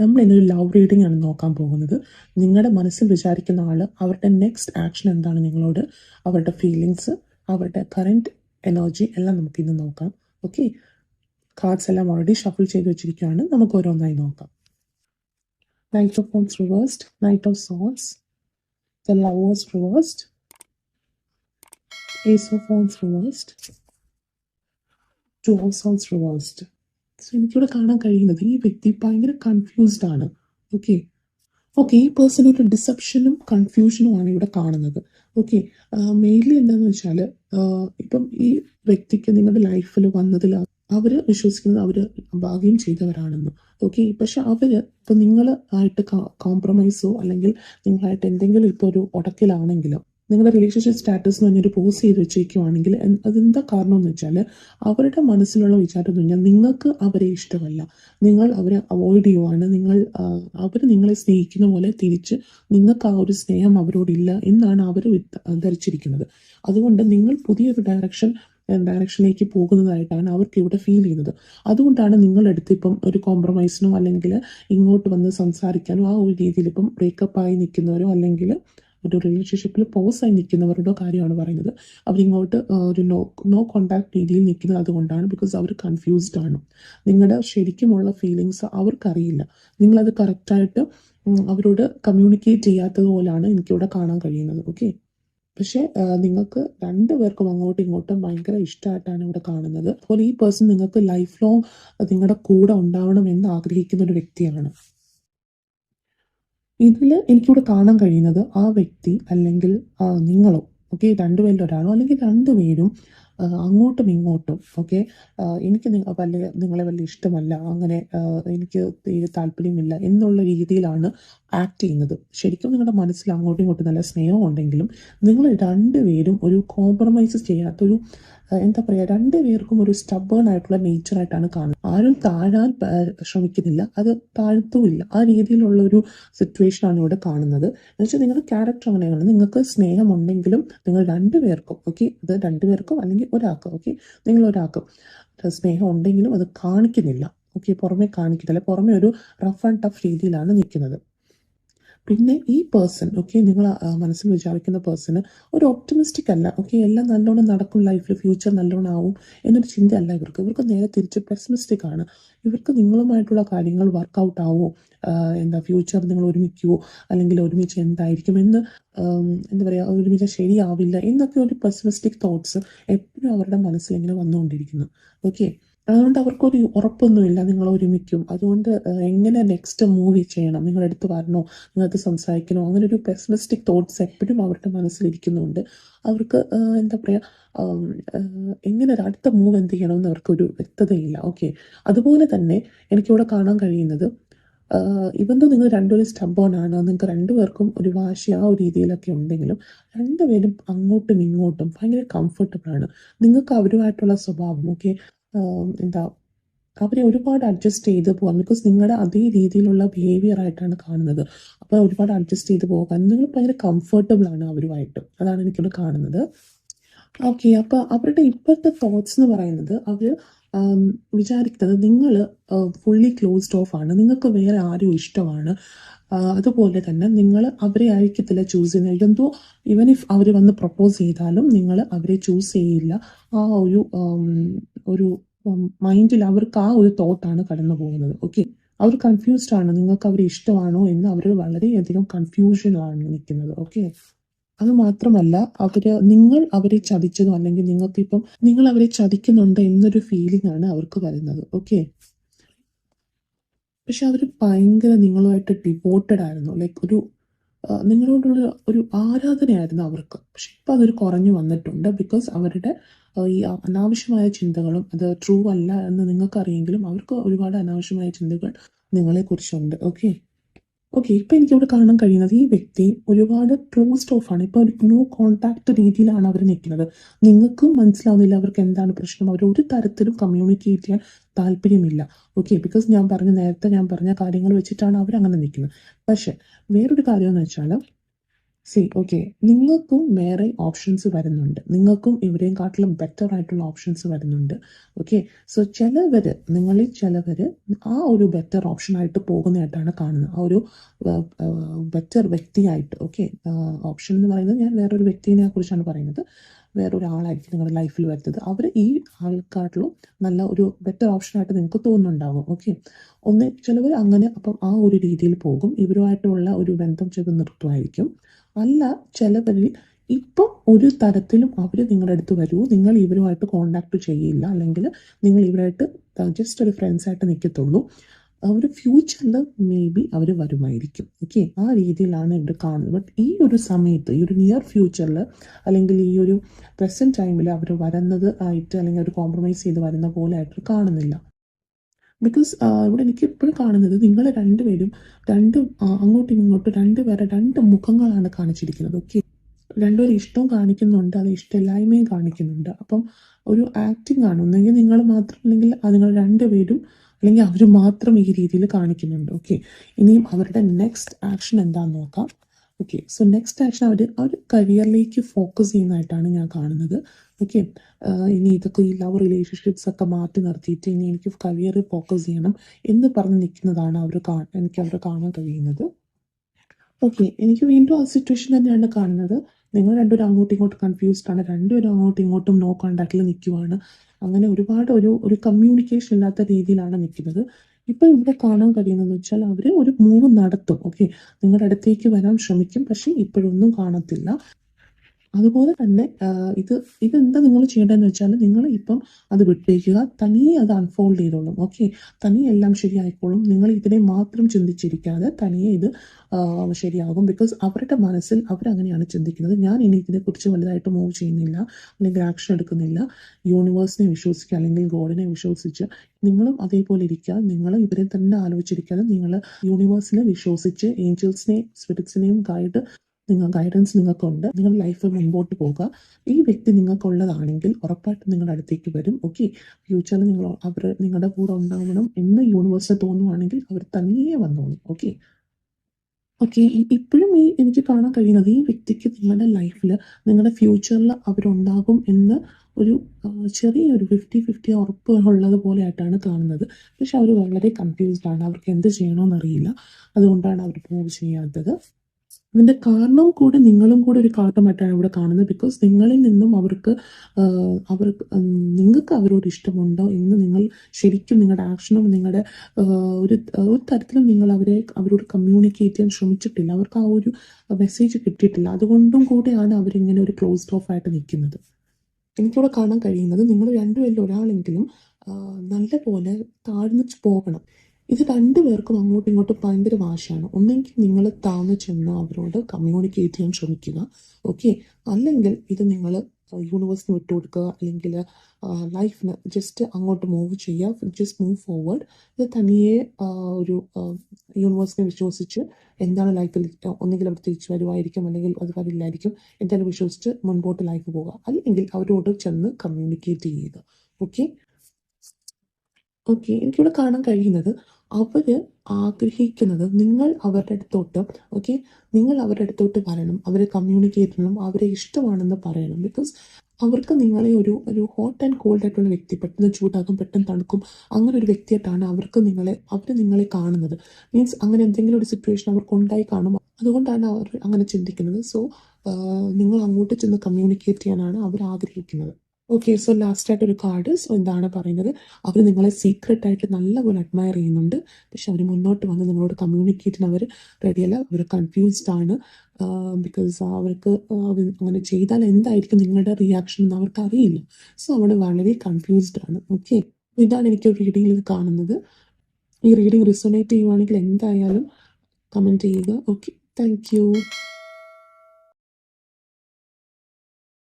നമ്മൾ ഇന്നൊരു love reading ആണ് നോക്കാൻ പോകുന്നത്. നിങ്ങളുടെ മനസ്സിൽ വിചാരിക്കുന്ന ആൾ അവരുടെ നെക്സ്റ്റ് ആക്ഷൻ എന്താണ് നിങ്ങളോട്? അവരുടെ ഫീലിങ്സ് അവരുടെ കറന്റ് എനർജി എല്ലാം നമുക്ക് ഇന്ന് നോക്കാം. ഓക്കെ കാർഡ്സ് എല്ലാം ഓൾറെഡി ഷഫിൾ ചെയ്ത് വെച്ചിരിക്കുകയാണ്. നമുക്ക് ഓരോന്നായി നോക്കാം. Knight of phones reversed knight of souls the lovers reversed ace of phones reversed two of souls reversed so എനിക്കിവിടെ കാണാൻ കഴിയുന്നത് ഈ വ്യക്തി ഭയങ്കര കൺഫ്യൂസ്ഡ് ആണ്. ഓക്കെ ഓക്കെ ഈ പേഴ്സൺ ഒരു ഡിസപ്ഷനും കൺഫ്യൂഷനുമാണ് ഇവിടെ കാണുന്നത്. ഓക്കെ മെയിൻലി എന്താണെന്ന് വെച്ചാൽ ഇപ്പം ഈ വ്യക്തിക്ക് നിങ്ങളുടെ ലൈഫിൽ വന്നതിൽ അവർ വിശ്വസിക്കുന്നത് അവർ ഭാഗ്യം ചെയ്തവരാണെന്ന്. ഓക്കെ പക്ഷെ അവർ ഇപ്പം നിങ്ങൾ ആയിട്ട് കോംപ്രമൈസോ അല്ലെങ്കിൽ നിങ്ങളായിട്ട് എന്തെങ്കിലും ഇപ്പോൾ ഒരു ഉടക്കിലാണെങ്കിലോ നിങ്ങളുടെ റിലേഷൻഷിപ്പ് സ്റ്റാറ്റസ് എന്ന് പറഞ്ഞൊരു പോസ് ചെയ്ത് വെച്ചേക്കുവാണെങ്കിൽ അതെന്താ കാരണം എന്ന് വെച്ചാൽ അവരുടെ മനസ്സിലുള്ള വിചാരം എന്ന് പറഞ്ഞാൽ നിങ്ങൾക്ക് അവരെ ഇഷ്ടമല്ല. നിങ്ങൾ അവരെ അവോയ്ഡ് ചെയ്യുവാണ്. നിങ്ങൾ അവർ നിങ്ങളെ സ്നേഹിക്കുന്ന പോലെ തിരിച്ച് നിങ്ങൾക്ക് ആ ഒരു സ്നേഹം അവരോടില്ല എന്നാണ് അവർ ധരിച്ചിരിക്കുന്നത്. അതുകൊണ്ട് നിങ്ങൾ പുതിയൊരു ഡയറക്ഷൻ ഡയറക്ഷനിലേക്ക് പോകുന്നതായിട്ടാണ് അവർക്ക് ഇവിടെ ഫീൽ ചെയ്യുന്നത്. അതുകൊണ്ടാണ് നിങ്ങളെടുത്ത് ഇപ്പം ഒരു കോംപ്രമൈസിനോ അല്ലെങ്കിൽ ഇങ്ങോട്ട് വന്ന് സംസാരിക്കാനോ ആ ഒരു രീതിയിൽ ഇപ്പം ബ്രേക്കപ്പ് ആയി നിൽക്കുന്നവരോ അല്ലെങ്കിൽ ഒരു റിലേഷൻഷിപ്പിൽ പോസായി നിൽക്കുന്നവരുടെ കാര്യമാണ് പറയുന്നത്. അവരിങ്ങോട്ട് ഒരു നോ നോ കോണ്ടാക്ട് രീതിയിൽ നിൽക്കുന്നത് അതുകൊണ്ടാണ് ബിക്കോസ് അവർ കൺഫ്യൂസ്ഡ് ആണ്. നിങ്ങളുടെ ശരിക്കുമുള്ള ഫീലിങ്സ് അവർക്കറിയില്ല. നിങ്ങളത് കറക്റ്റായിട്ട് അവരോട് കമ്മ്യൂണിക്കേറ്റ് ചെയ്യാത്തത് പോലാണ് എനിക്കിവിടെ കാണാൻ കഴിയുന്നത്. ഓക്കെ പക്ഷേ നിങ്ങൾക്ക് രണ്ടു പേർക്കും അങ്ങോട്ടും ഇങ്ങോട്ടും ഭയങ്കര ഇഷ്ടമായിട്ടാണ് ഇവിടെ കാണുന്നത്. അപ്പോൾ ഈ പേഴ്സൺ നിങ്ങൾക്ക് ലൈഫ് ലോങ് നിങ്ങളുടെ കൂടെ ഉണ്ടാവണം എന്ന് ആഗ്രഹിക്കുന്ന ഒരു വ്യക്തിയാണ്. ഇതിൽ എനിക്കിവിടെ കാണാൻ കഴിയുന്നത് ആ വ്യക്തി അല്ലെങ്കിൽ നിങ്ങളോ ഓക്കെ രണ്ടുപേരിൽ ഒരാളോ അല്ലെങ്കിൽ രണ്ടുപേരും അങ്ങോട്ടും ഇങ്ങോട്ടും ഓക്കെ എനിക്ക് വലിയ നിങ്ങളെ വല്ല ഇഷ്ടമല്ല അങ്ങനെ എനിക്ക് താല്പര്യമില്ല എന്നുള്ള രീതിയിലാണ് ആക്ട് ചെയ്യുന്നത്. ശരിക്കും നിങ്ങളുടെ മനസ്സിൽ അങ്ങോട്ടും ഇങ്ങോട്ടും നല്ല സ്നേഹം ഉണ്ടെങ്കിലും നിങ്ങൾ രണ്ടുപേരും ഒരു കോംപ്രമൈസ് ചെയ്യാത്തൊരു എന്താ പറയുക രണ്ടുപേർക്കും ഒരു സ്റ്റബേൺ ആയിട്ടുള്ള നേച്ചറായിട്ടാണ് കാണുന്നത്. ആരും താഴാൻ ശ്രമിക്കുന്നില്ല. അത് താഴ്ത്തുമില്ല. ആ രീതിയിലുള്ള ഒരു സിറ്റുവേഷൻ ആണ് ഇവിടെ കാണുന്നത്. എന്നുവെച്ചാൽ നിങ്ങളുടെ ക്യാരക്ടർ അങ്ങനെയാണ്. നിങ്ങൾക്ക് സ്നേഹമുണ്ടെങ്കിലും നിങ്ങൾ രണ്ടുപേർക്കും ഓക്കെ ഇത് രണ്ടുപേർക്കും അല്ലെങ്കിൽ ഒരാൾക്ക് ഓക്കെ നിങ്ങൾ ഒരാൾക്കും സ്നേഹം ഉണ്ടെങ്കിലും അത് കാണിക്കുന്നില്ല. ഓക്കെ പുറമെ കാണിക്കുന്നില്ല. പുറമെ ഒരു റഫ് ആൻഡ് ടഫ് രീതിയിലാണ് നിൽക്കുന്നത്. പിന്നെ ഈ പേഴ്സൺ ഓക്കെ നിങ്ങൾ മനസ്സിൽ വിചാരിക്കുന്ന പേഴ്സണ് ഒരു ഒപ്റ്റമിസ്റ്റിക് അല്ല ഓക്കെ എല്ലാം നല്ലോണം നടക്കും ലൈഫിൽ ഫ്യൂച്ചർ നല്ലോണം ആവും എന്നൊരു ചിന്തയല്ല ഇവർക്ക്. ഇവർക്ക് നേരെ തിരിച്ച് പെസിമിസ്റ്റിക് ആണ്. ഇവർക്ക് നിങ്ങളുമായിട്ടുള്ള കാര്യങ്ങൾ വർക്കൗട്ട് ആവുമോ എന്താ ഫ്യൂച്ചർ നിങ്ങൾ ഒരുമിക്കുമോ അല്ലെങ്കിൽ ഒരുമിച്ച് എന്തായിരിക്കും എന്ന് എന്താ പറയുക ഒരുമിച്ച് ശരിയാവില്ല എന്നൊക്കെ ഒരു പെസിമിസ്റ്റിക് തോട്ട്സ് എപ്പോഴും അവരുടെ മനസ്സിൽ ഇങ്ങനെ വന്നുകൊണ്ടിരിക്കുന്നു. ഓക്കെ അതുകൊണ്ട് അവർക്കൊരു ഉറപ്പൊന്നുമില്ല. നിങ്ങൾ ഒരുമിക്കും. അതുകൊണ്ട് എങ്ങനെ നെക്സ്റ്റ് മൂവി ചെയ്യണം? നിങ്ങളെടുത്ത് വരണോ നിങ്ങൾക്ക് സംസാരിക്കണോ? അങ്ങനെ ഒരു പെസിമിസ്റ്റിക് തോട്ട്സ് എപ്പോഴും അവരുടെ മനസ്സിലിരിക്കുന്നുണ്ട്. അവർക്ക് എന്താ പറയുക എങ്ങനെ ഒരു അടുത്ത മൂവ് എന്ത് ചെയ്യണമെന്ന് അവർക്കൊരു വ്യക്തതയില്ല. ഓക്കെ അതുപോലെ തന്നെ എനിക്കിവിടെ കാണാൻ കഴിയുന്നത് ഇവന്തോ നിങ്ങൾ രണ്ടുപേരും സ്റ്റബോൺ ആണ് നിങ്ങൾക്ക് രണ്ടുപേർക്കും ഒരു വാശി ആ ഒരു രീതിയിലൊക്കെ ഉണ്ടെങ്കിലും രണ്ടുപേരും അങ്ങോട്ടും ഇങ്ങോട്ടും ഭയങ്കര കംഫർട്ടബിൾ ആണ്. നിങ്ങൾക്ക് അവരുമായിട്ടുള്ള സ്വഭാവം ഓക്കെ എന്താ അവരെ ഒരുപാട് അഡ്ജസ്റ്റ് ചെയ്ത് പോകാം. ബിക്കോസ് നിങ്ങളുടെ അതേ രീതിയിലുള്ള ബിഹേവിയർ ആയിട്ടാണ് കാണുന്നത്. അപ്പോൾ ഒരുപാട് അഡ്ജസ്റ്റ് ചെയ്ത് പോകാൻ നിങ്ങൾ ഭയങ്കര കംഫർട്ടബിൾ ആണ് അവരുമായിട്ട്. അതാണ് എനിക്കിവിടെ കാണുന്നത്. ഓക്കെ അപ്പോൾ അവരുടെ ഇപ്പോഴത്തെ തോട്ട്സ് എന്ന് പറയുന്നത് അവർ വിചാരിക്കുന്നത് നിങ്ങൾ ഫുള്ളി ക്ലോസ്ഡ് ഓഫ് ആണ്. നിങ്ങൾക്ക് വേറെ ആരും ഇഷ്ടമാണ്. അതുപോലെ തന്നെ നിങ്ങൾ അവരെ ആയിരിക്കത്തില്ല ചൂസ് ചെയ്യുന്നത് എന്തോ ഈവൻ ഇഫ് അവർ വന്ന് പ്രപ്പോസ് ചെയ്താലും നിങ്ങൾ അവരെ ചൂസ് ചെയ്യില്ല. ആ ഒരു ഒരു മൈൻഡിൽ അവർക്ക് ആ ഒരു തോട്ടാണ് കടന്നു പോകുന്നത്. ഓക്കെ? അവർ കൺഫ്യൂസ്ഡ് ആണ്. നിങ്ങൾക്ക് അവരെ ഇഷ്ടമാണോ എന്ന് അവർ വളരെയധികം കൺഫ്യൂഷനിലാണ് നിൽക്കുന്നത്. ഓക്കെ? അത് മാത്രമല്ല അവർ നിങ്ങൾ അവരെ ചതിച്ചതോ അല്ലെങ്കിൽ നിങ്ങൾക്ക് ഇപ്പം നിങ്ങൾ അവരെ ചതിക്കുന്നുണ്ട് എന്നൊരു ഫീലിംഗ് ആണ് അവർക്ക് വരുന്നത്. ഓക്കെ? പക്ഷെ അവർ ഭയങ്കര നിങ്ങളുമായിട്ട് ഡിവോട്ടഡ് ആയിരുന്നു. ലൈക്ക് ഒരു നിങ്ങളോടുള്ള ഒരു ആരാധനയായിരുന്നു അവർക്ക്. പക്ഷെ ഇപ്പം അതൊരു കുറഞ്ഞു വന്നിട്ടുണ്ട് ബിക്കോസ് അവരുടെ ഈ അനാവശ്യമായ ചിന്തകളും അത് ട്രൂ അല്ല എന്ന് നിങ്ങൾക്കറിയെങ്കിലും അവർക്ക് ഒരുപാട് അനാവശ്യമായ ചിന്തകൾ നിങ്ങളെക്കുറിച്ചുണ്ട്. ഓക്കെ ഓക്കെ ഇപ്പം എനിക്കിവിടെ കാണാൻ കഴിയുന്നത് ഈ വ്യക്തി ഒരുപാട് ക്ലോസ്ഡ് ഓഫ് ആണ്. ഇപ്പൊ ഒരു നോ കോൺടാക്ട് രീതിയിലാണ് അവർ നിൽക്കുന്നത്. നിങ്ങൾക്കും മനസ്സിലാവുന്നില്ല അവർക്ക് എന്താണ് പ്രശ്നം. അവർ ഒരു തരത്തിലും കമ്മ്യൂണിക്കേറ്റ് ചെയ്യാൻ താല്പര്യമില്ല. ഓക്കെ ബിക്കോസ് ഞാൻ പറഞ്ഞ നേരത്തെ ഞാൻ പറഞ്ഞ കാര്യങ്ങൾ വെച്ചിട്ടാണ് അവർ അങ്ങനെ നിൽക്കുന്നത്. പക്ഷേ വേറൊരു കാര്യം എന്ന് വെച്ചാൽ സി ഓക്കെ. നിങ്ങൾക്കും വേറെ ഓപ്ഷൻസ് വരുന്നുണ്ട്. നിങ്ങൾക്കും ഇവരെയും കാട്ടിലും ബെറ്റർ ആയിട്ടുള്ള ഓപ്ഷൻസ് വരുന്നുണ്ട്. ഓക്കെ. സോ ചിലവർ നിങ്ങളിൽ ചിലവർ ആ ഒരു ബെറ്റർ ഓപ്ഷനായിട്ട് പോകുന്നതായിട്ടാണ് കാണുന്നത്. ആ ഒരു ബെറ്റർ വ്യക്തിയായിട്ട് ഓക്കെ. ഓപ്ഷൻ എന്ന് പറയുന്നത് ഞാൻ വേറൊരു വ്യക്തിനെ കുറിച്ചാണ് പറയുന്നത്. വേറൊരാളായിരിക്കും നിങ്ങളുടെ ലൈഫിൽ വരുന്നത്. അവർ ഈ ആൾക്കാട്ടിലും നല്ല ഒരു ബെറ്റർ ഓപ്ഷനായിട്ട് നിങ്ങൾക്ക് തോന്നുന്നുണ്ടാവും. ഓക്കെ ഒന്ന് ചിലവർ അങ്ങനെ അപ്പം ആ ഒരു രീതിയിൽ പോകും. ഇവരുമായിട്ടുള്ള ഒരു ബന്ധം ചെയ്ത് നിർത്തുമായിരിക്കും. അല്ല ചിലവരിൽ ഇപ്പം ഒരു തരത്തിലും അവർ നിങ്ങളുടെ അടുത്ത് വരൂ. നിങ്ങൾ ഇവരുമായിട്ട് കോണ്ടാക്ട് ചെയ്യില്ല. അല്ലെങ്കിൽ നിങ്ങൾ ഇവരായിട്ട് ജസ്റ്റ് ഒരു ഫ്രണ്ട്സായിട്ട് നിൽക്കത്തുള്ളൂ അവർ ഫ്യൂച്ചറിൽ മേ ബി അവർ വരുമായിരിക്കും. ഓക്കെ ആ രീതിയിലാണ് ഇവിടെ കാണുന്നത്. ബട്ട് ഈ ഒരു സമയത്ത് ഈ ഒരു നിയർ ഫ്യൂച്ചറിൽ അല്ലെങ്കിൽ ഈ ഒരു പ്രസന്റ് ടൈമിൽ അവർ വരുന്നത് ആയിട്ട് അല്ലെങ്കിൽ അവർ കോംപ്രമൈസ് ചെയ്ത് വരുന്ന പോലെ ആയിട്ട് കാണുന്നില്ല. ബിക്കോസ് ഇവിടെ എനിക്ക് ഇപ്പോഴും കാണുന്നത് നിങ്ങൾ രണ്ടുപേരും രണ്ട് അങ്ങോട്ടും ഇങ്ങോട്ടും രണ്ടുപേരെ രണ്ട് മുഖങ്ങളാണ് കാണിച്ചിരിക്കുന്നത്. ഓക്കെ രണ്ടുപേരും ഇഷ്ടവും കാണിക്കുന്നുണ്ട് അത് ഇഷ്ടമില്ലായ്മയും കാണിക്കുന്നുണ്ട്. അപ്പം ഒരു ആക്ടിങ് ആണ്. ഒന്നെങ്കിൽ നിങ്ങൾ മാത്രം അല്ലെങ്കിൽ നിങ്ങൾ രണ്ടുപേരും അല്ലെങ്കിൽ അവർ മാത്രം ഈ രീതിയിൽ കാണിക്കുന്നുണ്ട്. ഓക്കെ ഇനിയും അവരുടെ നെക്സ്റ്റ് ആക്ഷൻ എന്താണെന്ന് നോക്കാം. ഓക്കെ സോ നെക്സ്റ്റ് ആക്ഷൻ അവർ അവർ കരിയറിലേക്ക് ഫോക്കസ് ചെയ്യുന്നതായിട്ടാണ് ഞാൻ കാണുന്നത്. ഓക്കെ ഇനി ഇതൊക്കെ ഈ ലവ് റിലേഷൻഷിപ്സ് ഒക്കെ മാറ്റി നിർത്തിയിട്ട് ഇനി എനിക്ക് കരിയറിൽ ഫോക്കസ് ചെയ്യണം എന്ന് പറഞ്ഞ് നിൽക്കുന്നതാണ് അവർ എനിക്ക് അവരെ കാണാൻ കഴിയുന്നത്. ഓക്കെ എനിക്ക് വീണ്ടും ആ സിറ്റുവേഷൻ തന്നെയാണ് കാണുന്നത്. നിങ്ങൾ രണ്ടുപേരും അങ്ങോട്ടും ഇങ്ങോട്ടും കൺഫ്യൂസ്ഡ് ആണ്. രണ്ടുപേരും അങ്ങോട്ടും ഇങ്ങോട്ടും നോ കോണ്ടാക്റ്റിൽ നിൽക്കുവാണ് അങ്ങനെ ഒരുപാട് ഒരു ഒരു കമ്മ്യൂണിക്കേഷൻ ഇല്ലാത്ത രീതിയിലാണ് നിൽക്കുന്നത് ഇപ്പൊ ഇവിടെ കാണാൻ കഴിയുന്നതെന്ന് വെച്ചാൽ അവർ ഒരു മൂവ് നടത്തും. ഓക്കെ നിങ്ങളുടെ അടുത്തേക്ക് വരാൻ ശ്രമിക്കും. പക്ഷെ ഇപ്പോഴൊന്നും കാണത്തില്ല. അതുപോലെ തന്നെ ഇത് ഇതെന്താ നിങ്ങൾ ചെയ്യേണ്ടതെന്ന് വെച്ചാൽ നിങ്ങൾ ഇപ്പം അത് വിട്ടേക്കുക തനിയെ അത് അൺഫോൾഡ് ചെയ്തോളും ഓക്കെ തനിയെ എല്ലാം ശരിയായിക്കോളും. നിങ്ങൾ ഇതിനെ മാത്രം ചിന്തിച്ചിരിക്കാതെ തനിയെ ഇത് ശരിയാകും. ബിക്കോസ് അവരുടെ മനസ്സിൽ അവരങ്ങനെയാണ് ചിന്തിക്കുന്നത്. ഞാൻ ഇനി ഇതിനെക്കുറിച്ച് വലുതായിട്ട് മൂവ് ചെയ്യുന്നില്ല അല്ലെങ്കിൽ ആക്ഷൻ എടുക്കുന്നില്ല. യൂണിവേഴ്സിനെ വിശ്വസിക്കുക അല്ലെങ്കിൽ ഗോഡിനെ വിശ്വസിച്ച് നിങ്ങളും അതേപോലെ ഇരിക്കുക. നിങ്ങൾ ഇവരെ തന്നെ ആലോചിച്ചിരിക്കാതെ നിങ്ങൾ യൂണിവേഴ്സിനെ വിശ്വസിച്ച് ഏഞ്ചൽസിനെയും സ്പിരിറ്റ്സിനെയും ഗൈഡ് നിങ്ങൾ ഗൈഡൻസ് നിങ്ങൾക്കുണ്ട് നിങ്ങൾ ലൈഫിൽ മുമ്പോട്ട് പോകുക ഈ വ്യക്തി നിങ്ങൾക്കുള്ളതാണെങ്കിൽ ഉറപ്പായിട്ടും നിങ്ങളുടെ അടുത്തേക്ക് വരും. ഓക്കെ ഫ്യൂച്ചറിൽ നിങ്ങൾ അവർ നിങ്ങളുടെ കൂടെ ഉണ്ടാവണം എന്ന് യൂണിവേഴ്സ് തോന്നുവാണെങ്കിൽ അവർ തനിയെ വന്നോളും. ഓക്കെ ഓക്കെ ഇപ്പോഴും ഈ എനിക്ക് കാണാൻ കഴിയുന്നത് ഈ വ്യക്തിക്ക് നിങ്ങളുടെ ലൈഫിൽ നിങ്ങളുടെ ഫ്യൂച്ചറിൽ അവരുണ്ടാകും എന്ന് ഒരു ചെറിയൊരു ഫിഫ്റ്റി ഫിഫ്റ്റി ഉറപ്പ് ഉള്ളത് പോലെ ആയിട്ടാണ് കാണുന്നത്. പക്ഷെ അവർ വളരെ കൺഫ്യൂസ്ഡ് ആണ്. അവർക്ക് എന്ത് ചെയ്യണമെന്നറിയില്ല അതുകൊണ്ടാണ് അവർ മൂവ് ചെയ്യാത്തത്. ഇതിന്റെ കാരണം കൂടെ നിങ്ങളും കൂടെ ഒരു കാരണമായിട്ടാണ് ഇവിടെ കാണുന്നത്. ബിക്കോസ് നിങ്ങളിൽ നിന്നും അവർക്ക് അവർക്ക് നിങ്ങൾക്ക് അവരോട് ഇഷ്ടമുണ്ടോ എന്ന് നിങ്ങൾ ശരിക്കും നിങ്ങളുടെ ആക്ഷനും നിങ്ങളുടെ ഒരു ഒരു തരത്തിലും നിങ്ങൾ അവരെ അവരോട് കമ്മ്യൂണിക്കേറ്റ് ചെയ്യാൻ ശ്രമിച്ചിട്ടില്ല. അവർക്ക് ആ ഒരു മെസ്സേജ് കിട്ടിയിട്ടില്ല. അതുകൊണ്ടും കൂടെയാണ് അവരിങ്ങനെ ഒരു ക്ലോസ്ഡ് ഓഫ് ആയിട്ട് നിൽക്കുന്നത്. എനിക്കിവിടെ കാണാൻ കഴിയുന്നത് നിങ്ങൾ രണ്ടുപേരിൽ ഒരാളെങ്കിലും നല്ല നല്ലപോലെ താഴ്ന്നു പോകണം. ഇത് രണ്ടുപേർക്കും അങ്ങോട്ടും ഇങ്ങോട്ടും ഭയങ്കര വാശിയാണ്. ഒന്നെങ്കിൽ നിങ്ങൾ താന്ന് ചെന്ന് അവരോട് കമ്മ്യൂണിക്കേറ്റ് ചെയ്യാൻ ശ്രമിക്കുക ഓക്കെ അല്ലെങ്കിൽ ഇത് നിങ്ങൾ യൂണിവേഴ്സിന് വിട്ടുകൊടുക്കുക അല്ലെങ്കിൽ ലൈഫിന് ജസ്റ്റ് അങ്ങോട്ട് മൂവ് ചെയ്യുക ജസ്റ്റ് മൂവ് ഫോർവേഡ് ഇത് തനിയെ ഒരു യൂണിവേഴ്സിനെ വിശ്വസിച്ച് എന്താണ് ലൈഫിൽ ഒന്നെങ്കിൽ അവർ തിരിച്ചു വരുമായിരിക്കും അല്ലെങ്കിൽ അത് വരില്ലായിരിക്കും എന്തായാലും വിശ്വസിച്ച് മുൻപോട്ട് ലൈഫ് പോവുക. അല്ലെങ്കിൽ അവരോട് ചെന്ന് കമ്മ്യൂണിക്കേറ്റ് ചെയ്യുക ഓക്കെ ഓക്കെ എനിക്കിവിടെ കാണാൻ കഴിയുന്നത് അവർ ആഗ്രഹിക്കുന്നത് നിങ്ങൾ അവരുടെ അടുത്തോട്ട് ഓക്കെ നിങ്ങൾ അവരുടെ അടുത്തോട്ട് വരണം അവരെ കമ്മ്യൂണിക്കേറ്റ് ചെയ്യണം അവരെ ഇഷ്ടമാണെന്ന് പറയണം. ബിക്കോസ് അവർക്ക് നിങ്ങളെ ഒരു ഒരു ഹോട്ട് ആൻഡ് കോൾഡ് ആയിട്ടുള്ള വ്യക്തി പെട്ടെന്ന് ചൂടാകും പെട്ടെന്ന് തണുക്കും. അങ്ങനെ ഒരു വ്യക്തിയായിട്ടാണ് അവർക്ക് നിങ്ങളെ അവർ നിങ്ങളെ കാണുന്നത്. മീൻസ് അങ്ങനെ എന്തെങ്കിലും ഒരു സിറ്റുവേഷൻ അവർക്ക് ഉണ്ടായി കാണും. അതുകൊണ്ടാണ് അവർ അങ്ങനെ ചിന്തിക്കുന്നത്. സോ നിങ്ങൾ അങ്ങോട്ട് ചെന്ന് കമ്മ്യൂണിക്കേറ്റ് ചെയ്യാനാണ് അവർ ആഗ്രഹിക്കുന്നത്. ഓക്കെ സോ ലാസ്റ്റ് ആയിട്ട് ഒരു കാർഡ് സോ എന്താണ് പറയുന്നത്? അവർ നിങ്ങളെ സീക്രട്ട് ആയിട്ട് നല്ലപോലെ അഡ്മയർ ചെയ്യുന്നുണ്ട്. പക്ഷെ അവർ മുന്നോട്ട് വന്ന് നിങ്ങളോട് കമ്മ്യൂണിക്കേറ്റിന് അവർ റെഡിയല്ല അവർ കൺഫ്യൂസ്ഡ് ആണ്. ബിക്കോസ് അവർക്ക് അവർ അങ്ങനെ ചെയ്താൽ എന്തായിരിക്കും നിങ്ങളുടെ റിയാക്ഷൻ എന്ന് അവർക്ക് അറിയില്ല. സോ അവർ വളരെ കൺഫ്യൂസ്ഡ് ആണ്. ഓക്കെ ഇതാണ് എനിക്ക് റീഡിങ്ങിൽ കാണുന്നത്. ഈ റീഡിങ് റിസൊണേറ്റ് ചെയ്യുവാണെങ്കിൽ എന്തായാലും കമന്റ് ചെയ്യുക. Okay thank